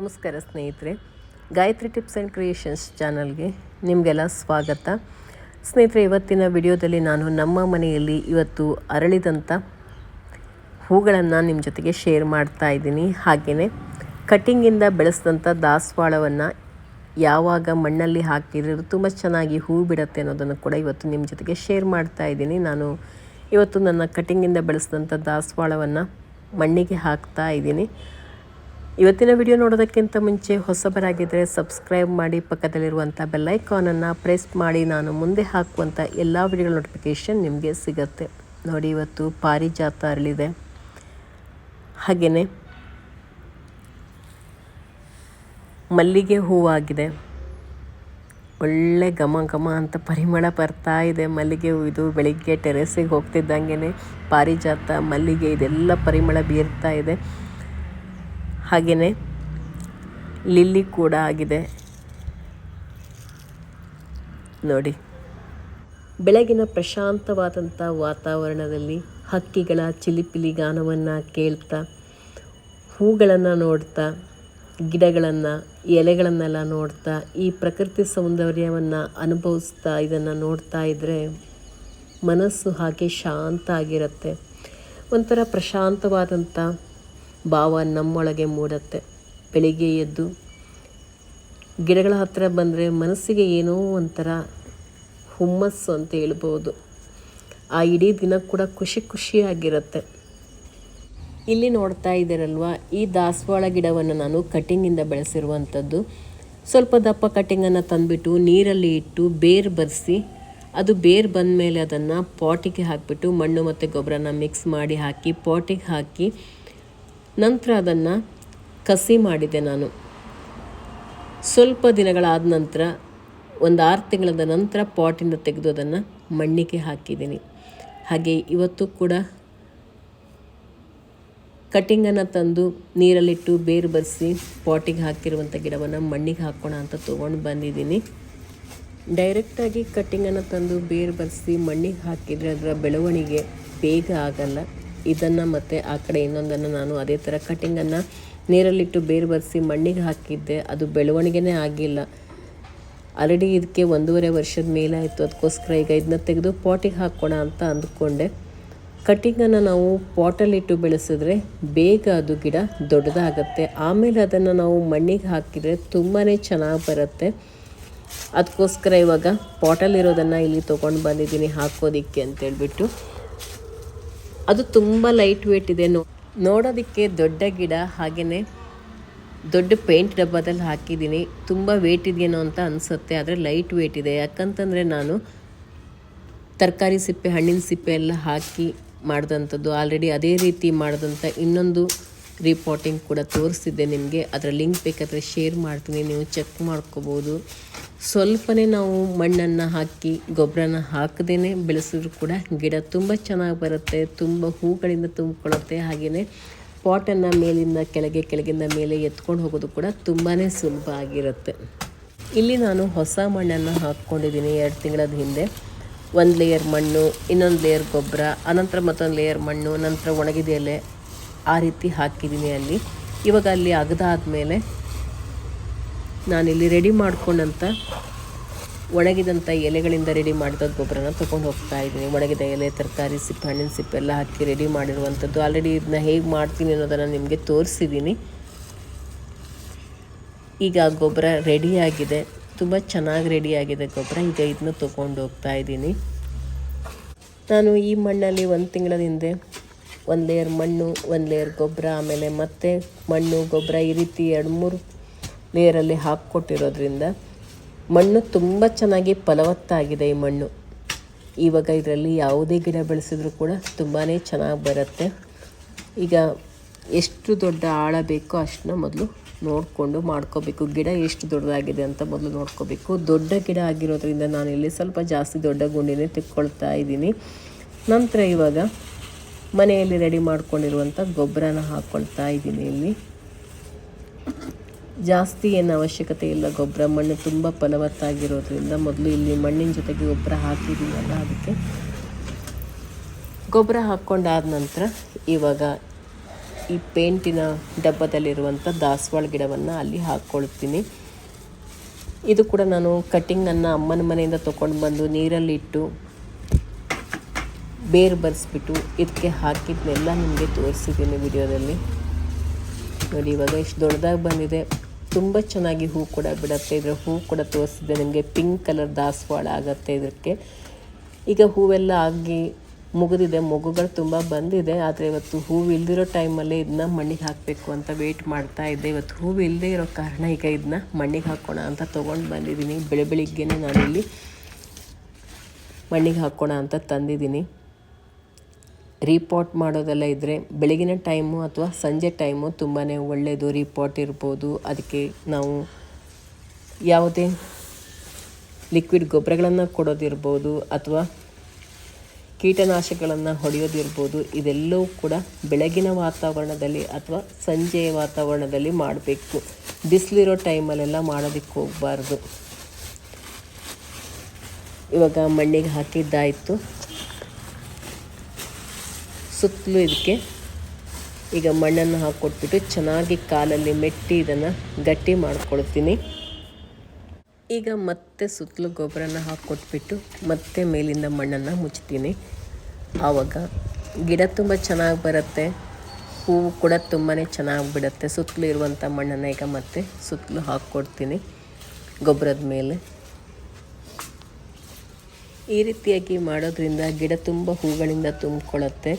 ನಮಸ್ಕಾರ ಸ್ನೇಹಿತರೆ, Gayatri tips and creations ಚಾನಲ್ಗೆ ನಿಮಗೆಲ್ಲ ಸ್ವಾಗತ. ಸ್ನೇಹಿತರೆ, ಇವತ್ತಿನ ವಿಡಿಯೋದಲ್ಲಿ ನಾನು ನಮ್ಮ ಮನೆಯಲ್ಲಿ ಇವತ್ತು ಅರಳಿದಂಥ ಹೂಗಳನ್ನು ನಿಮ್ಮ ಜೊತೆಗೆ ಶೇರ್ ಮಾಡ್ತಾ ಇದ್ದೀನಿ. ಹಾಗೆಯೇ ಕಟ್ಟಿಂಗಿಂದ ಬೆಳೆಸಿದಂಥ ದಾಸವಾಳವನ್ನು ಯಾವಾಗ ಮಣ್ಣಲ್ಲಿ ಹಾಕಿದ್ರೆ ತುಂಬ ಚೆನ್ನಾಗಿ ಹೂ ಬಿಡುತ್ತೆ ಅನ್ನೋದನ್ನು ಕೂಡ ಇವತ್ತು ನಿಮ್ಮ ಜೊತೆಗೆ ಶೇರ್ ಮಾಡ್ತಾ ಇದ್ದೀನಿ. ನಾನು ಇವತ್ತು ನನ್ನ ಕಟ್ಟಿಂಗಿಂದ ಬೆಳೆಸಿದಂಥ ದಾಸವಾಳವನ್ನು ಮಣ್ಣಿಗೆ ಹಾಕ್ತಾ ಇದ್ದೀನಿ. ಇವತ್ತಿನ ವಿಡಿಯೋ ನೋಡೋದಕ್ಕಿಂತ ಮುಂಚೆ ಹೊಸಬರಾಗಿದ್ದರೆ ಸಬ್ಸ್ಕ್ರೈಬ್ ಮಾಡಿ ಪಕ್ಕದಲ್ಲಿರುವಂಥ ಬೆಲ್ಲೈಕಾನನ್ನು ಪ್ರೆಸ್ ಮಾಡಿ. ನಾನು ಮುಂದೆ ಹಾಕುವಂಥ ಎಲ್ಲ ವಿಡಿಯೋಗಳ ನೋಟಿಫಿಕೇಷನ್ ನಿಮಗೆ ಸಿಗುತ್ತೆ. ನೋಡಿ, ಇವತ್ತು ಪಾರಿಜಾತ ಅರಳಿದೆ. ಹಾಗೆಯೇ ಮಲ್ಲಿಗೆ ಹೂವಾಗಿದೆ. ಒಳ್ಳೆ ಘಮ ಘಮ ಅಂತ ಪರಿಮಳ ಬರ್ತಾ ಇದೆ. ಮಲ್ಲಿಗೆ ಹೂ ಇದು ಬೆಳಿಗ್ಗೆ ಟೆರೆಸಿಗೆ ಹೋಗ್ತಿದ್ದಂಗೆ ಪಾರಿಜಾತ, ಮಲ್ಲಿಗೆ ಇದೆಲ್ಲ ಪರಿಮಳ ಬೀರ್ತಾ ಇದೆ. ಹಾಗೆಯೇ ಲಿಲ್ಲಿ ಕೂಡ ಆಗಿದೆ. ನೋಡಿ. ಬೆಳಗಿನ ಪ್ರಶಾಂತವಾದಂಥ ವಾತಾವರಣದಲ್ಲಿ ಹಕ್ಕಿಗಳ ಚಿಲಿಪಿಲಿ ಗಾನವನ್ನು ಕೇಳ್ತಾ, ಹೂಗಳನ್ನು ನೋಡ್ತಾ, ಗಿಡಗಳನ್ನು, ಎಲೆಗಳನ್ನೆಲ್ಲ ನೋಡ್ತಾ, ಈ ಪ್ರಕೃತಿ ಸೌಂದರ್ಯವನ್ನು ಅನುಭವಿಸ್ತಾ ಇದನ್ನು ನೋಡ್ತಾ ಇದ್ದರೆ ಮನಸ್ಸು ಹಾಗೆ ಶಾಂತ ಆಗಿರುತ್ತೆ. ಒಂಥರ ಪ್ರಶಾಂತವಾದಂಥ ಭಾವ ನಮ್ಮೊಳಗೆ ಮೂಡುತ್ತೆ. ಬೆಳಿಗ್ಗೆ ಎದ್ದು ಗಿಡಗಳ ಹತ್ತಿರ ಬಂದರೆ ಮನಸ್ಸಿಗೆ ಏನೋ ಒಂಥರ ಹುಮ್ಮಸ್ಸು ಅಂತ ಹೇಳ್ಬೋದು. ಆ ಇಡೀ ದಿನ ಕೂಡ ಖುಷಿ ಖುಷಿಯಾಗಿರುತ್ತೆ. ಇಲ್ಲಿ ನೋಡ್ತಾ ಇದ್ದೀರಲ್ವ, ಈ ದಾಸವಾಳ ಗಿಡವನ್ನು ನಾನು ಕಟ್ಟಿಂಗಿಂದ ಬೆಳೆಸಿರುವಂಥದ್ದು. ಸ್ವಲ್ಪ ದಪ್ಪ ಕಟ್ಟಿಂಗನ್ನು ತಂದುಬಿಟ್ಟು ನೀರಲ್ಲಿ ಇಟ್ಟು ಬೇರು ಬರೆಸಿ, ಅದು ಬೇರು ಬಂದ ಮೇಲೆ ಅದನ್ನು ಪಾಟಿಗೆ ಹಾಕಿಬಿಟ್ಟು ಮಣ್ಣು ಮತ್ತು ಗೊಬ್ಬರನ ಮಿಕ್ಸ್ ಮಾಡಿ ಹಾಕಿ, ಪಾಟಿಗೆ ಹಾಕಿ ನಂತರ ಅದನ್ನು ಕಸಿ ಮಾಡಿದೆ ನಾನು. ಸ್ವಲ್ಪ ದಿನಗಳಾದ ನಂತರ, ಒಂದು ಆರು ತಿಂಗಳದ ನಂತರ ಪಾಟಿಂದ ತೆಗೆದು ಅದನ್ನು ಮಣ್ಣಿಗೆ ಹಾಕಿದ್ದೀನಿ. ಹಾಗೆ ಇವತ್ತು ಕೂಡ ಕಟ್ಟಿಂಗನ್ನು ತಂದು ನೀರಲ್ಲಿಟ್ಟು ಬೇರು ಬರೆಸಿ ಪಾಟಿಗೆ ಹಾಕಿರುವಂಥ ಗಿಡವನ್ನು ಮಣ್ಣಿಗೆ ಹಾಕೋಣ ಅಂತ ತೊಗೊಂಡು ಬಂದಿದ್ದೀನಿ. ಡೈರೆಕ್ಟಾಗಿ ಕಟ್ಟಿಂಗನ್ನು ತಂದು ಬೇರು ಬರೆಸಿ ಮಣ್ಣಿಗೆ ಹಾಕಿದರೆ ಅದರ ಬೆಳವಣಿಗೆ ಬೇಗ ಆಗಲ್ಲ. ಇದನ್ನು ಮತ್ತು ಆ ಕಡೆ ಇನ್ನೊಂದನ್ನು ನಾನು ಅದೇ ಥರ ಕಟ್ಟಿಂಗನ್ನು ನೀರಲ್ಲಿಟ್ಟು ಬೇರು ಬರೆಸಿ ಮಣ್ಣಿಗೆ ಹಾಕಿದ್ದೆ. ಅದು ಬೆಳವಣಿಗೆನೇ ಆಗಿಲ್ಲ. ಆಲ್ರೆಡಿ ಇದಕ್ಕೆ ಒಂದೂವರೆ ವರ್ಷದ ಮೇಲಾಯಿತು ಅದಕ್ಕೋಸ್ಕರ ಈಗ ಇದನ್ನ ತೆಗೆದು ಪಾಟಿಗೆ ಹಾಕೋಣ ಅಂತ ಅಂದ್ಕೊಂಡೆ. ಕಟ್ಟಿಂಗನ್ನು ನಾವು ಪಾಟಲ್ಲಿಟ್ಟು ಬೆಳೆಸಿದ್ರೆ ಬೇಗ ಅದು ಗಿಡ ದೊಡ್ಡದಾಗತ್ತೆ. ಆಮೇಲೆ ಅದನ್ನು ನಾವು ಮಣ್ಣಿಗೆ ಹಾಕಿದರೆ ತುಂಬಾ ಚೆನ್ನಾಗಿ ಬರುತ್ತೆ. ಅದಕ್ಕೋಸ್ಕರ ಇವಾಗ ಪಾಟಲ್ಲಿರೋದನ್ನು ಇಲ್ಲಿ ತೊಗೊಂಡು ಬಂದಿದ್ದೀನಿ ಹಾಕೋದಿಕ್ಕೆ ಅಂತೇಳ್ಬಿಟ್ಟು. ಅದು ತುಂಬ ಲೈಟ್ ವೇಟ್ ಇದೆ ನೋಡೋದಕ್ಕೆ ದೊಡ್ಡ ಗಿಡ ಹಾಗೆಯೇ ದೊಡ್ಡ ಪೇಂಟ್ ಡಬ್ಬದಲ್ಲಿ ಹಾಕಿದ್ದೀನಿ. ತುಂಬ ವೇಟ್ ಇದೆಯೇನೋ ಅಂತ ಅನಿಸುತ್ತೆ, ಆದರೆ ಲೈಟ್ ವೇಟ್ ಇದೆ. ಯಾಕಂತಂದರೆ ನಾನು ತರಕಾರಿ ಸಿಪ್ಪೆ, ಹಣ್ಣಿನ ಸಿಪ್ಪೆ ಎಲ್ಲ ಹಾಕಿ ಮಾಡಿದಂಥದ್ದು. ಆಲ್ರೆಡಿ ಅದೇ ರೀತಿ ಮಾಡಿದಂಥ ಇನ್ನೊಂದು ರಿಪೋರ್ಟಿಂಗ್ ಕೂಡ ತೋರಿಸಿದ್ದೆ ನಿಮಗೆ. ಅದರ ಲಿಂಕ್ ಬೇಕಾದರೆ ಶೇರ್ ಮಾಡ್ತೀನಿ, ನೀವು ಚೆಕ್ ಮಾಡ್ಕೋಬೋದು. ಸ್ವಲ್ಪನೇ ನಾವು ಮಣ್ಣನ್ನು ಹಾಕಿ, ಗೊಬ್ಬರನ ಹಾಕದೇ ಬೆಳೆಸಿದ್ರು ಕೂಡ ಗಿಡ ತುಂಬ ಚೆನ್ನಾಗಿ ಬರುತ್ತೆ, ತುಂಬ ಹೂಗಳಿಂದ ತುಂಬಿಕೊಳ್ಳುತ್ತೆ. ಹಾಗೆಯೇ ಪಾಟನ್ನು ಮೇಲಿಂದ ಕೆಳಗೆ, ಕೆಳಗಿಂದ ಮೇಲೆ ಎತ್ಕೊಂಡು ಹೋಗೋದು ಕೂಡ ತುಂಬಾ ಸುಲಭ ಆಗಿರುತ್ತೆ. ಇಲ್ಲಿ ನಾನು ಹೊಸ ಮಣ್ಣನ್ನು ಹಾಕ್ಕೊಂಡಿದ್ದೀನಿ ಎರಡು ತಿಂಗಳದ ಹಿಂದೆ. ಒಂದು ಲೇಯರ್ ಮಣ್ಣು, ಇನ್ನೊಂದು ಲೇಯರ್ ಗೊಬ್ಬರ, ಅನಂತರ ಮತ್ತೊಂದು ಲೇಯರ್ ಮಣ್ಣು, ನಂತರ ಒಣಗಿದ ಎಲೆ. ಆ ರೀತಿ ಹಾಕಿದ್ದೀನಿ ಅಲ್ಲಿ. ಇವಾಗ ಅಲ್ಲಿ ಅಗದಾದಮೇಲೆ ನಾನಿಲ್ಲಿ ರೆಡಿ ಮಾಡ್ಕೊಂಡಂಥ ಒಣಗಿದಂಥ ಎಲೆಗಳಿಂದ ರೆಡಿ ಮಾಡಿದ ಗೊಬ್ಬರನ ತೊಗೊಂಡು ಹೋಗ್ತಾ ಇದ್ದೀನಿ. ಒಣಗಿದ ಎಲೆ, ತರಕಾರಿ ಸಿಪ್ಪೆ, ಹಣ್ಣಿನ ಸಿಪ್ಪೆ ಎಲ್ಲ ಹಾಕಿ ರೆಡಿ ಮಾಡಿರುವಂಥದ್ದು ಆಲ್ರೆಡಿ ಇದನ್ನ ಹೇಗೆ ಮಾಡ್ತೀನಿ ಅನ್ನೋದನ್ನು ನಿಮಗೆ ತೋರಿಸಿದ್ದೀನಿ ಈಗ ಗೊಬ್ಬರ ರೆಡಿಯಾಗಿದೆ ತುಂಬ ಚೆನ್ನಾಗಿ ರೆಡಿಯಾಗಿದೆ ಗೊಬ್ಬರ. ಈಗ ಇದನ್ನ ತೊಗೊಂಡು ಹೋಗ್ತಾ ಇದ್ದೀನಿ. ನಾನು ಈ ಮಣ್ಣಲ್ಲಿ ಒಂದು ತಿಂಗಳ ಹಿಂದೆ ಒಂದು ಲೇಯರ್ ಮಣ್ಣು, ಒಂದು ಲೇಯರ್ ಗೊಬ್ಬರ, ಆಮೇಲೆ ಮತ್ತೆ ಮಣ್ಣು, ಗೊಬ್ಬರ ಈ ರೀತಿ ಎರಡು ಮೂರು ಲೇಯರಲ್ಲಿ ಹಾಕ್ಕೊಟ್ಟಿರೋದ್ರಿಂದ ಮಣ್ಣು ತುಂಬ ಚೆನ್ನಾಗಿ ಫಲವತ್ತಾಗಿದೆ ಈ ಮಣ್ಣು. ಇವಾಗ ಇದರಲ್ಲಿ ಯಾವುದೇ ಗಿಡ ಬೆಳೆಸಿದ್ರು ಕೂಡ ತುಂಬಾ ಚೆನ್ನಾಗಿ ಬರುತ್ತೆ. ಈಗ ಎಷ್ಟು ದೊಡ್ಡ ಆಳ ಬೇಕೋ ಅಷ್ಟನ್ನ ಮೊದಲು ನೋಡಿಕೊಂಡು ಮಾಡ್ಕೋಬೇಕು. ಗಿಡ ಎಷ್ಟು ದೊಡ್ಡದಾಗಿದೆ ಅಂತ ಮೊದಲು ನೋಡ್ಕೋಬೇಕು. ದೊಡ್ಡ ಗಿಡ ಆಗಿರೋದ್ರಿಂದ ನಾನು ಇಲ್ಲಿ ಸ್ವಲ್ಪ ಜಾಸ್ತಿ ದೊಡ್ಡ ಗುಂಡಿನೇ ತಿಕ್ಕೊಳ್ತಾ ಇದ್ದೀನಿ. ನಂತರ ಇವಾಗ ಮನೆಯಲ್ಲಿ ರೆಡಿ ಮಾಡ್ಕೊಂಡಿರುವಂಥ ಗೊಬ್ಬರನ ಹಾಕ್ಕೊಳ್ತಾ ಇದ್ದೀನಿ ಇಲ್ಲಿ. ಜಾಸ್ತಿ ಏನು ಅವಶ್ಯಕತೆ ಇಲ್ಲ, ಗೊಬ್ಬರ. ಮಣ್ಣು ತುಂಬ ಫಲವತ್ತಾಗಿರೋದ್ರಿಂದ ಮೊದಲು ಇಲ್ಲಿ ಮಣ್ಣಿನ ಜೊತೆಗೆ ಗೊಬ್ಬರ ಹಾಕಿದ್ದೀವಲ್ಲ ಅದಕ್ಕೆ. ಗೊಬ್ಬರ ಹಾಕ್ಕೊಂಡಾದ ನಂತರ ಇವಾಗ ಈ ಪೇಂಟಿನ ಡಬ್ಬದಲ್ಲಿರುವಂಥ ದಾಸವಾಳ ಗಿಡವನ್ನು ಅಲ್ಲಿ ಹಾಕ್ಕೊಳ್ತೀನಿ ಇದು ಕೂಡ ನಾನು ಕಟ್ಟಿಂಗನ್ನು ಅಮ್ಮನ ಮನೆಯಿಂದ ತೊಗೊಂಡು ಬಂದು ನೀರಲ್ಲಿ ಇಟ್ಟು ಬೇರು ಬರೆಸ್ಬಿಟ್ಟು ಇದಕ್ಕೆ ಹಾಕಿದ್ನೆಲ್ಲ ನಿಮಗೆ ತೋರಿಸಿದ್ದೀನಿ ವಿಡಿಯೋದಲ್ಲಿ. ನೋಡಿ, ಇವಾಗ ಇಷ್ಟು ದೊಡ್ಡದಾಗಿ ಬಂದಿದೆ. ತುಂಬ ಚೆನ್ನಾಗಿ ಹೂ ಕೂಡ ಬಿಡುತ್ತೆ. ಇದರ ಹೂ ಕೂಡ ತೋರಿಸಿದ್ದೆ ನಿಮಗೆ. ಪಿಂಕ್ ಕಲರ್ ದಾಸವಾಳ ಆಗುತ್ತೆ ಇದಕ್ಕೆ ಈಗ ಹೂವೆಲ್ಲ ಆಗಿ ಮುಗಿದಿದೆ. ಮಗುಗಳು ತುಂಬ ಬಂದಿದೆ. ಆದರೆ ಇವತ್ತು ಹೂವು ಇಲ್ದಿರೋ ಟೈಮಲ್ಲಿ ಇದನ್ನ ಮಣ್ಣಿಗೆ ಹಾಕಬೇಕು ಅಂತ ವೆಯ್ಟ್ ಮಾಡ್ತಾ ಇದ್ದೆ. ಇವತ್ತು ಹೂವು ಇಲ್ಲದೆ ಇರೋ ಕಾರಣ ಈಗ ಇದನ್ನ ಮಣ್ಣಿಗೆ ಹಾಕೋಣ ಅಂತ ತೊಗೊಂಡು ಬಂದಿದ್ದೀನಿ. ಬೆಳೆ ಬೆಳಿಗ್ಗೆನೇ ನಾನಿಲ್ಲಿ ಮಣ್ಣಿಗೆ ಹಾಕೋಣ ಅಂತ ತಂದಿದ್ದೀನಿ. ರೀಪಾಟ್ ಮಾಡೋದೆಲ್ಲ ಇದ್ದರೆ ಬೆಳಗಿನ ಟೈಮು ಅಥವಾ ಸಂಜೆ ಟೈಮು ತುಂಬಾ ಒಳ್ಳೆಯದು ರೀಪಾಟ್ ಇರ್ಬೋದು. ಅದಕ್ಕೆ ನಾವು ಯಾವುದೇ ಲಿಕ್ವಿಡ್ ಗೊಬ್ಬರಗಳನ್ನು ಕೊಡೋದಿರ್ಬೋದು ಅಥವಾ ಕೀಟನಾಶಕಗಳನ್ನು ಹೊಡೆಯೋದಿರ್ಬೋದು. ಇದೆಲ್ಲವೂ ಕೂಡ ಬೆಳಗಿನ ವಾತಾವರಣದಲ್ಲಿ ಅಥವಾ ಸಂಜೆಯ ವಾತಾವರಣದಲ್ಲಿ ಮಾಡಬೇಕು. ಬಿಸಿಲಿರೋ ಟೈಮಲ್ಲೆಲ್ಲ ಮಾಡೋದಕ್ಕೆ ಹೋಗಬಾರ್ದು. ಇವಾಗ ಮಣ್ಣಿಗೆ ಹಾಕಿದ್ದಾಯಿತು. ಸುತ್ತಲೂ ಇದಕ್ಕೆ ಈಗ ಮಣ್ಣನ್ನು ಹಾಕ್ಕೊಟ್ಬಿಟ್ಟು ಚೆನ್ನಾಗಿ ಕಾಲಲ್ಲಿ ಮೆಟ್ಟಿ ಇದನ್ನು ಗಟ್ಟಿ ಮಾಡ್ಕೊಳ್ತೀನಿ. ಈಗ ಮತ್ತೆ ಸುತ್ತಲೂ ಗೊಬ್ಬರನ ಹಾಕ್ಕೊಟ್ಬಿಟ್ಟು ಮತ್ತೆ ಮೇಲಿಂದ ಮಣ್ಣನ್ನು ಮುಚ್ತೀನಿ ಆವಾಗ ಗಿಡ ತುಂಬ ಚೆನ್ನಾಗಿ ಬರುತ್ತೆ. ಹೂವು ಕೂಡ ತುಂಬಾ ಚೆನ್ನಾಗಿ ಬಿಡುತ್ತೆ. ಸುತ್ತಲೂ ಇರುವಂಥ ಮಣ್ಣನ್ನು ಈಗ ಮತ್ತೆ ಸುತ್ತಲೂ ಹಾಕ್ಕೊಡ್ತೀನಿ ಗೊಬ್ಬರದ ಮೇಲೆ. ಈ ರೀತಿಯಾಗಿ ಮಾಡೋದ್ರಿಂದ ಗಿಡ ತುಂಬ ಹೂಗಳಿಂದ ತುಂಬಿಕೊಳ್ಳುತ್ತೆ.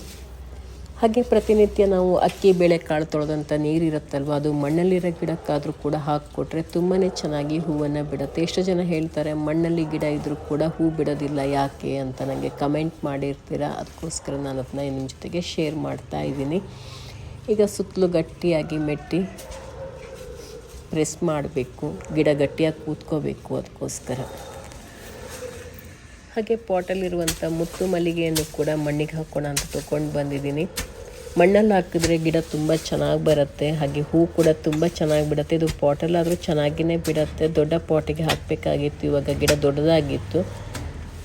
ಹಾಗೆ ಪ್ರತಿನಿತ್ಯ ನಾವು ಅಕ್ಕಿ ಬೇಳೆ ಕಾಳು ತೊಳೆದಂಥ ನೀರಿರುತ್ತಲ್ವ? ಅದು ಮಣ್ಣಲ್ಲಿರೋ ಗಿಡಕ್ಕಾದರೂ ಕೂಡ ಹಾಕಿಕೊಟ್ರೆ ತುಂಬಾ ಚೆನ್ನಾಗಿ ಹೂವನ್ನು ಬಿಡುತ್ತೆ. ಎಷ್ಟು ಜನ ಹೇಳ್ತಾರೆ, ಮಣ್ಣಲ್ಲಿ ಗಿಡ ಇದ್ದರೂ ಕೂಡ ಹೂ ಬಿಡೋದಿಲ್ಲ ಯಾಕೆ? ಅಂತ ನನಗೆ ಕಮೆಂಟ್ ಮಾಡಿರ್ತೀರ? ಅದಕ್ಕೋಸ್ಕರ ನಾನು ಅದನ್ನ ನಿಮ್ಮ ಜೊತೆಗೆ ಶೇರ್ ಮಾಡ್ತಾ ಇದ್ದೀನಿ. ಈಗ ಸುತ್ತಲೂ ಗಟ್ಟಿಯಾಗಿ ಮೆಟ್ಟಿ ಪ್ರೆಸ್ ಮಾಡಬೇಕು, ಗಿಡ ಗಟ್ಟಿಯಾಗಿ ಕೂತ್ಕೋಬೇಕು ಅದಕ್ಕೋಸ್ಕರ. ಹಾಗೆ ಪಾಟಲ್ಲಿರುವಂಥ ಮುತ್ತು ಮಲ್ಲಿಗೆಯನ್ನು ಕೂಡ ಮಣ್ಣಿಗೆ ಹಾಕೋಣ ಅಂತ ತೊಗೊಂಡು ಬಂದಿದ್ದೀನಿ. ಮಣ್ಣಲ್ಲಿ ಹಾಕಿದ್ರೆ ಗಿಡ ತುಂಬ ಚೆನ್ನಾಗಿ ಬರುತ್ತೆ. ಹಾಗೆ ಹೂ ಕೂಡ ತುಂಬ ಚೆನ್ನಾಗಿ ಬಿಡುತ್ತೆ. ಇದು ಪಾಟಲ್ಲಾದರೂ ಚೆನ್ನಾಗಿಯೇ ಬಿಡುತ್ತೆ. ದೊಡ್ಡ ಪಾಟಿಗೆ ಹಾಕಬೇಕಾಗಿತ್ತು. ಇವಾಗ ಗಿಡ ದೊಡ್ಡದಾಗಿತ್ತು.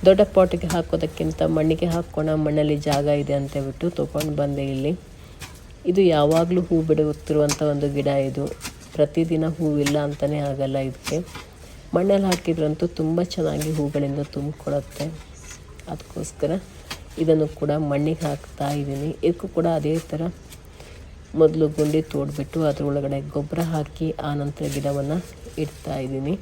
ದೊಡ್ಡ ಪಾಟಿಗೆ ಹಾಕೋದಕ್ಕಿಂತ ಮಣ್ಣಿಗೆ ಹಾಕೋಣ, ಮಣ್ಣಲ್ಲಿ ಜಾಗ ಇದೆ ಅಂತ ಹೇಳ್ಬಿಟ್ಟು ತೊಗೊಂಡು ಬಂದೆ ಇಲ್ಲಿ. ಇದು ಯಾವಾಗಲೂ ಹೂ ಬಿಡುತ್ತಿರುವಂಥ ಒಂದು ಗಿಡ ಇದು. ಪ್ರತಿದಿನ ಹೂವಿಲ್ಲ ಅಂತಲೇ ಆಗಲ್ಲ ಇದಕ್ಕೆ. ಮಣ್ಣಲ್ಲಿ ಹಾಕಿದ್ರಂತೂ ತುಂಬ ಚೆನ್ನಾಗಿ ಹೂಗಳಿಂದ ತುಂಬಿಕೊಡುತ್ತೆ ಅದಕ್ಕೋಸ್ಕರ ಇದನ್ನು ಕೂಡ ಮಣ್ಣಿಗೆ ಹಾಕ್ತಾ ಇದ್ದೀನಿ. ಇದಕ್ಕೂ ಕೂಡ ಅದೇ ಥರ ಮೊದಲು ಗುಂಡಿ ತೋಡಿಬಿಟ್ಟು ಅದರೊಳಗಡೆ ಗೊಬ್ಬರ ಹಾಕಿ ಆನಂತರ ಗಿಡವನ್ನು ಇಡ್ತಾ ಇದ್ದೀನಿ.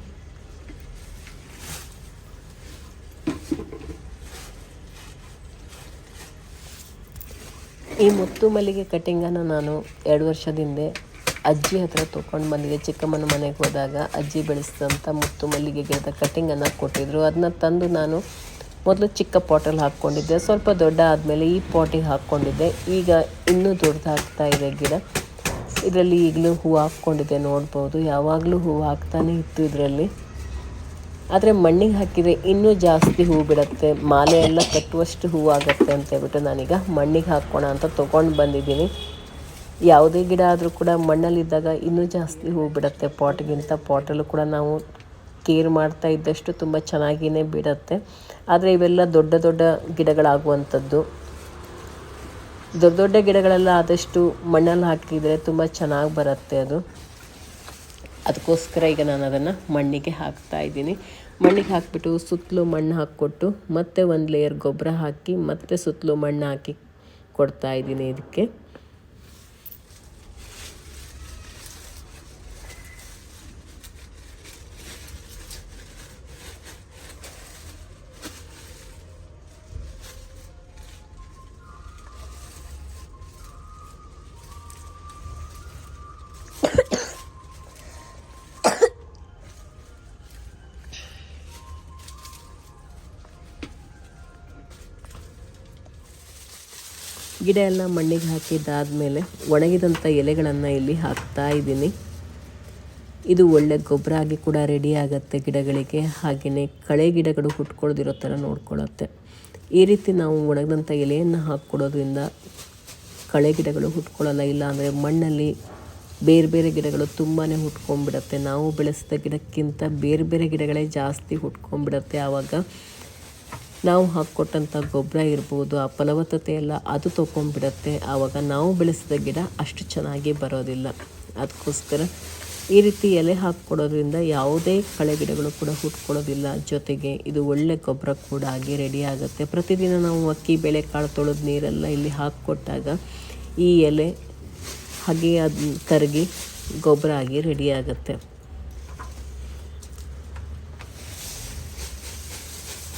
ಈ ಮುತ್ತು ಮಲ್ಲಿಗೆ ಕಟ್ಟಿಂಗನ್ನು ನಾನು ಎರಡು ವರ್ಷದಿಂದ ಅಜ್ಜಿ ಹತ್ರ ತೊಗೊಂಡು ಬಂದಿದ್ದೆ. ಚಿಕ್ಕಮ್ಮನ ಮನೆಗೆ ಹೋದಾಗ ಅಜ್ಜಿ ಬೆಳೆಸಿದಂಥ ಮುತ್ತು ಮಲ್ಲಿಗೆ ಗಿಡದ ಕಟ್ಟಿಂಗನ್ನು ಕೊಟ್ಟಿದ್ದರು ಅದನ್ನ ತಂದು ನಾನು ಮೊದಲು ಚಿಕ್ಕ ಪಾಟಲ್ಲಿ ಹಾಕ್ಕೊಂಡಿದ್ದೆ, ಸ್ವಲ್ಪ ದೊಡ್ಡ ಆದಮೇಲೆ ಈ ಪಾಟಿಗೆ ಹಾಕ್ಕೊಂಡಿದ್ದೆ. ಈಗ ಇನ್ನೂ ದೊಡ್ಡದಾಗ್ತಾ ಇದೆ ಗಿಡ. ಇದರಲ್ಲಿ ಈಗಲೂ ಹೂವು ಹಾಕ್ಕೊಂಡಿದ್ದೆ, ನೋಡ್ಬೋದು. ಯಾವಾಗಲೂ ಹೂವು ಹಾಕ್ತಾನೆ ಇತ್ತು ಇದರಲ್ಲಿ. ಆದರೆ ಮಣ್ಣಿಗೆ ಹಾಕಿದರೆ ಇನ್ನೂ ಜಾಸ್ತಿ ಹೂವು ಬಿಡುತ್ತೆ. ಮಾಲೆ ಎಲ್ಲ ಕಟ್ಟುವಷ್ಟು ಹೂವು ಆಗುತ್ತೆ ಅಂತ ಹೇಳ್ಬಿಟ್ಟು ನಾನೀಗ ಮಣ್ಣಿಗೆ ಹಾಕೋಣ ಅಂತ ತೊಗೊಂಡು ಬಂದಿದ್ದೀನಿ. ಯಾವುದೇ ಗಿಡ ಆದರೂ ಕೂಡ ಮಣ್ಣಲ್ಲಿದ್ದಾಗ ಇನ್ನೂ ಜಾಸ್ತಿ ಹೂ ಬಿಡುತ್ತೆ. ಪಾಟ್ಗಿಂತ ಪಾಟಲ್ಲೂ ಕೂಡ ನಾವು ಕೇರ್ ಮಾಡ್ತಾ ಇದ್ದಷ್ಟು ತುಂಬ ಚೆನ್ನಾಗಿಯೇ ಬಿಡುತ್ತೆ. ಆದರೆ ಇವೆಲ್ಲ ದೊಡ್ಡ ದೊಡ್ಡ ಗಿಡಗಳಾಗುವಂಥದ್ದು. ದೊಡ್ಡ ದೊಡ್ಡ ಗಿಡಗಳೆಲ್ಲ ಆದಷ್ಟು ಮಣ್ಣಲ್ಲಿ ಹಾಕಿದರೆ ತುಂಬ ಚೆನ್ನಾಗಿ ಬರುತ್ತೆ ಅದು. ಅದಕ್ಕೋಸ್ಕರ ಈಗ ನಾನು ಅದನ್ನು ಮಣ್ಣಿಗೆ ಹಾಕ್ತಾ ಇದ್ದೀನಿ. ಮಣ್ಣಿಗೆ ಹಾಕಿಬಿಟ್ಟು ಸುತ್ತಲೂ ಮಣ್ಣು ಹಾಕ್ಕೊಟ್ಟು ಮತ್ತೆ ಒಂದು ಲೇಯರ್ ಗೊಬ್ಬರ ಹಾಕಿ ಮತ್ತೆ ಸುತ್ತಲೂ ಮಣ್ಣು ಹಾಕಿ ಕೊಡ್ತಾ ಇದ್ದೀನಿ ಇದಕ್ಕೆ. ಗಿಡ ಎಲ್ಲ ಮಣ್ಣಿಗೆ ಹಾಕಿದ್ದಾದಮೇಲೆ ಒಣಗಿದಂಥ ಎಲೆಗಳನ್ನು ಇಲ್ಲಿ ಹಾಕ್ತಾ ಇದ್ದೀನಿ. ಇದು ಒಳ್ಳೆ ಗೊಬ್ಬರ ಆಗಿ ಕೂಡ ರೆಡಿ ಆಗುತ್ತೆ ಗಿಡಗಳಿಗೆ. ಹಾಗೆಯೇ ಕಳೆ ಗಿಡಗಳು ಹುಟ್ಕೊಳ್ದಿರೋ ಥರ ನೋಡ್ಕೊಳ್ಳುತ್ತೆ. ಈ ರೀತಿ ನಾವು ಒಣಗಿದಂಥ ಎಲೆಯನ್ನು ಹಾಕ್ಕೊಡೋದ್ರಿಂದ ಕಳೆ ಗಿಡಗಳು ಹುಟ್ಕೊಳ್ಳಲ್ಲ ಇಲ್ಲ ಅಂದರೆ ಮಣ್ಣಲ್ಲಿ ಬೇರೆ ಬೇರೆ ಗಿಡಗಳು ತುಂಬಾ ಹುಟ್ಕೊಂಡ್ಬಿಡತ್ತೆ. ನಾವು ಬೆಳೆಸಿದ ಗಿಡಕ್ಕಿಂತ ಬೇರೆ ಬೇರೆ ಗಿಡಗಳೇ ಜಾಸ್ತಿ ಹುಟ್ಕೊಂಡ್ಬಿಡತ್ತೆ ಆವಾಗ. ನಾವು ಹಾಕ್ಕೊಟ್ಟಂಥ ಗೊಬ್ಬರ ಇರ್ಬೋದು, ಆ ಫಲವತ್ತತೆ ಎಲ್ಲ ಅದು ತೊಗೊಂಡ್ಬಿಡತ್ತೆ. ಆವಾಗ ನಾವು ಬೆಳೆಸಿದ ಗಿಡ ಅಷ್ಟು ಚೆನ್ನಾಗಿ ಬರೋದಿಲ್ಲ. ಅದಕ್ಕೋಸ್ಕರ ಈ ರೀತಿ ಎಲೆ ಹಾಕ್ಕೊಡೋದ್ರಿಂದ ಯಾವುದೇ ಕಳೆ ಗಿಡಗಳು ಕೂಡ ಹುಟ್ಕೊಳ್ಳೋದಿಲ್ಲ. ಜೊತೆಗೆ ಇದು ಒಳ್ಳೆ ಗೊಬ್ಬರ ಕೂಡ ಆಗಿ ರೆಡಿ ಆಗುತ್ತೆ. ಪ್ರತಿದಿನ ನಾವು ಅಕ್ಕಿ, ಬೇಳೆ, ಕಾಳು ತೊಳೆದ ನೀರೆಲ್ಲ ಇಲ್ಲಿ ಹಾಕ್ಕೊಟ್ಟಾಗ ಈ ಎಲೆ ಹಾಗೆ ಅದು ಕರಗಿ ಗೊಬ್ಬರ ಆಗಿ ರೆಡಿ ಆಗುತ್ತೆ.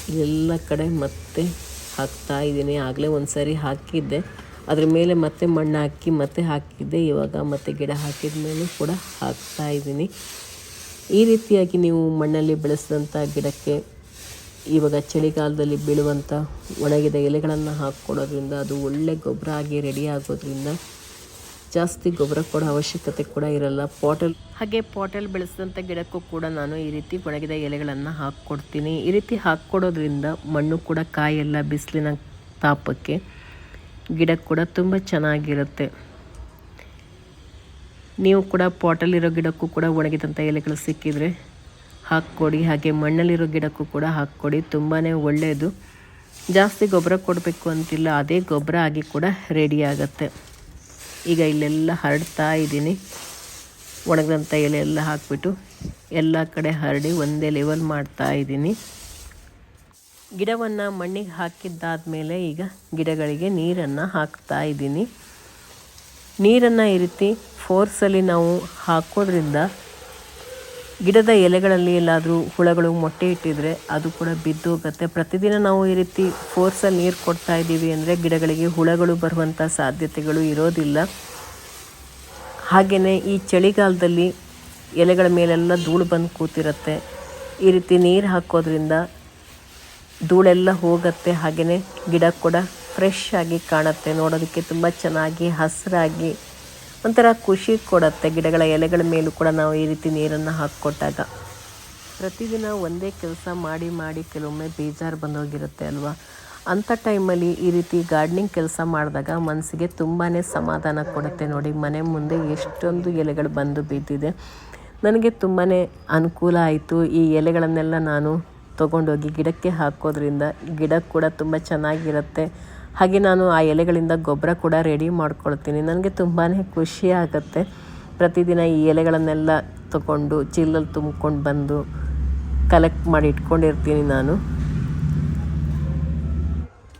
ಎಲ್ಲ ಕಡೆ ಮತ್ತೆ ಹಾಕ್ತಾ ಇದ್ದೀನಿ. ಆಗಲೇ ಒಂದು ಸಾರಿ ಹಾಕಿದ್ದೆ. ಅದ್ರ ಮೇಲೆ ಮತ್ತೆ ಮಣ್ಣು ಹಾಕಿ ಮತ್ತೆ ಹಾಕಿದ್ದೆ. ಇವಾಗ ಮತ್ತೆ ಗಿಡ ಹಾಕಿದ ಮೇಲೂ ಕೂಡ ಹಾಕ್ತಾ ಇದ್ದೀನಿ. ಈ ರೀತಿಯಾಗಿ ನೀವು ಮಣ್ಣಲ್ಲಿ ಬೆಳೆಸಿದಂಥ ಗಿಡಕ್ಕೆ ಇವಾಗ ಚಳಿಗಾಲದಲ್ಲಿ ಬೀಳುವಂಥ ಒಣಗಿದ ಎಲೆಗಳನ್ನು ಹಾಕ್ಕೊಡೋದ್ರಿಂದ ಅದು ಒಳ್ಳೆ ಗೊಬ್ಬರ ಆಗಿ ರೆಡಿ ಆಗೋದ್ರಿಂದ ಜಾಸ್ತಿ ಗೊಬ್ಬರ ಕೊಡೋ ಅವಶ್ಯಕತೆ ಕೂಡ ಇರಲ್ಲ. ಪಾಟಲ್ ಹಾಗೆ ಪಾಟಲ್ ಬೆಳೆಸಿದಂಥ ಗಿಡಕ್ಕೂ ಕೂಡ ನಾನು ಈ ರೀತಿ ಒಣಗಿದ ಎಲೆಗಳನ್ನು ಹಾಕ್ಕೊಡ್ತೀನಿ ಈ ರೀತಿ ಹಾಕ್ಕೊಡೋದ್ರಿಂದ ಮಣ್ಣು ಕೂಡ ಕಾಯೆಲ್ಲ ಬಿಸಿಲಿನ ತಾಪಕ್ಕೆ ಗಿಡ ಕೂಡ ತುಂಬ ಚೆನ್ನಾಗಿರುತ್ತೆ. ನೀವು ಕೂಡ ಪಾಟಲ್ಲಿರೋ ಗಿಡಕ್ಕೂ ಕೂಡ ಒಣಗಿದಂಥ ಎಲೆಗಳು ಸಿಕ್ಕಿದರೆ ಹಾಕ್ಕೊಡಿ. ಹಾಗೆ ಮಣ್ಣಲ್ಲಿರೋ ಗಿಡಕ್ಕೂ ಕೂಡ ಹಾಕ್ಕೊಡಿ. ತುಂಬಾ ಒಳ್ಳೆಯದು. ಜಾಸ್ತಿ ಗೊಬ್ಬರ ಕೊಡಬೇಕು ಅಂತಿಲ್ಲ. ಅದೇ ಗೊಬ್ಬರ ಆಗಿ ಕೂಡ ರೆಡಿ ಆಗುತ್ತೆ. ಈಗ ಇಲ್ಲೆಲ್ಲ ಹರಡ್ತಾ ಇದ್ದೀನಿ. ಒಣಗಿದಂಥ ಎಲೆ ಎಲ್ಲ ಹಾಕಿಬಿಟ್ಟು ಎಲ್ಲ ಕಡೆ ಹರಡಿ ಒಂದೇ ಲೆವೆಲ್ ಮಾಡ್ತಾ ಇದ್ದೀನಿ. ಗಿಡವನ್ನು ಮಣ್ಣಿಗೆ ಹಾಕಿದ್ದಾದಮೇಲೆ ಈಗ ಗಿಡಗಳಿಗೆ ನೀರನ್ನು ಹಾಕ್ತಾ ಇದ್ದೀನಿ. ನೀರನ್ನು ಈ ರೀತಿ ಫೋರ್ಸಲ್ಲಿ ನಾವು ಹಾಕೋದ್ರಿಂದ ಗಿಡದ ಎಲೆಗಳಲ್ಲಿ ಎಲ್ಲಾದರೂ ಹುಳಗಳು, ಮೊಟ್ಟೆ ಇಟ್ಟಿದ್ರೆ ಅದು ಕೂಡ ಬಿದ್ದು ಹೋಗುತ್ತೆ ಪ್ರತಿದಿನ ನಾವು ಈ ರೀತಿ ಫೋರ್ಸಲ್ಲಿ ನೀರು ಕೊಡ್ತಾ ಇದ್ದೀವಿ ಅಂದರೆ ಗಿಡಗಳಿಗೆ ಹುಳಗಳು ಬರುವಂಥ ಸಾಧ್ಯತೆಗಳು ಇರೋದಿಲ್ಲ. ಹಾಗೆಯೇ ಈ ಚಳಿಗಾಲದಲ್ಲಿ ಎಲೆಗಳ ಮೇಲೆಲ್ಲ ಧೂಳು ಬಂದು ಕೂತಿರುತ್ತೆ. ಈ ರೀತಿ ನೀರು ಹಾಕೋದ್ರಿಂದ ಧೂಳೆಲ್ಲ ಹೋಗುತ್ತೆ. ಹಾಗೆಯೇ ಗಿಡ ಕೂಡ ಫ್ರೆಶ್ ಆಗಿ ಕಾಣುತ್ತೆ. ನೋಡೋದಕ್ಕೆ ತುಂಬ ಚೆನ್ನಾಗಿ, ಹಸಿರಾಗಿ ಒಂಥರ ಖುಷಿ ಕೊಡುತ್ತೆ. ಗಿಡಗಳ ಎಲೆಗಳ ಮೇಲೂ ಕೂಡ ನಾವು ಈ ರೀತಿ ನೀರನ್ನು ಹಾಕಿಕೊಟ್ಟಾಗ. ಪ್ರತಿದಿನ ಒಂದೇ ಕೆಲಸ ಮಾಡಿ ಮಾಡಿ ಕೆಲವೊಮ್ಮೆ ಬೇಜಾರು ಬಂದೋಗಿರುತ್ತೆ ಅಲ್ವಾ? ಅಂಥ ಟೈಮಲ್ಲಿ ಈ ರೀತಿ ಗಾರ್ಡ್ನಿಂಗ್ ಕೆಲಸ ಮಾಡಿದಾಗ ಮನಸ್ಸಿಗೆ ತುಂಬಾ ಸಮಾಧಾನ ಕೊಡುತ್ತೆ ನೋಡಿ. ಮನೆ ಮುಂದೆ ಎಷ್ಟೊಂದು ಎಲೆಗಳು ಬಂದು ಬಿದ್ದಿದೆ. ನನಗೆ ತುಂಬಾ ಅನುಕೂಲ ಆಯಿತು. ಈ ಎಲೆಗಳನ್ನೆಲ್ಲ ನಾನು ತಗೊಂಡೋಗಿ ಗಿಡಕ್ಕೆ ಹಾಕೋದ್ರಿಂದ ಗಿಡ ಕೂಡ ತುಂಬ ಚೆನ್ನಾಗಿರುತ್ತೆ. ಹಾಗೆ ನಾನು ಆ ಎಲೆಗಳಿಂದ ಗೊಬ್ಬರ ಕೂಡ ರೆಡಿ ಮಾಡ್ಕೊಳ್ತೀನಿ. ನನಗೆ ತುಂಬಾ ಖುಷಿ ಆಗುತ್ತೆ. ಪ್ರತಿದಿನ ಈ ಎಲೆಗಳನ್ನೆಲ್ಲ ತಗೊಂಡು ಚೀಲಲ್ಲಿ ತುಂಬ್ಕೊಂಡು ಬಂದು ಕಲೆಕ್ಟ್ ಮಾಡಿ ಇಟ್ಕೊಂಡಿರ್ತೀನಿ ನಾನು.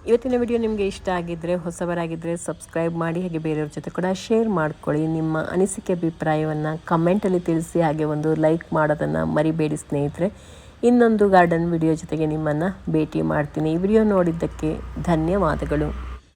ಇವತ್ತಿನ ವಿಡಿಯೋ ನಿಮಗೆ ಇಷ್ಟ ಆಗಿದ್ದರೆ ಹೊಸವರಾಗಿದ್ದರೆ ಸಬ್ಸ್ಕ್ರೈಬ್ ಮಾಡಿ, ಹಾಗೆ ಬೇರೆಯವ್ರ ಜೊತೆ ಕೂಡ ಶೇರ್ ಮಾಡ್ಕೊಳ್ಳಿ. ನಿಮ್ಮ ಅನಿಸಿಕೆ, ಅಭಿಪ್ರಾಯವನ್ನು ಕಮೆಂಟಲ್ಲಿ ತಿಳಿಸಿ, ಹಾಗೆ ಒಂದು ಲೈಕ್ ಮಾಡೋದನ್ನು ಮರಿಬೇಡಿ ಸ್ನೇಹಿತರೆ. ಇನ್ನೊಂದು ಗಾರ್ಡನ್ ವಿಡಿಯೋ ಜೊತೆಗೆ ನಿಮ್ಮನ್ನು ಭೇಟಿ ಮಾಡ್ತೀನಿ. ಈ ವಿಡಿಯೋ ನೋಡಿದ್ದಕ್ಕೆ ಧನ್ಯವಾದಗಳು.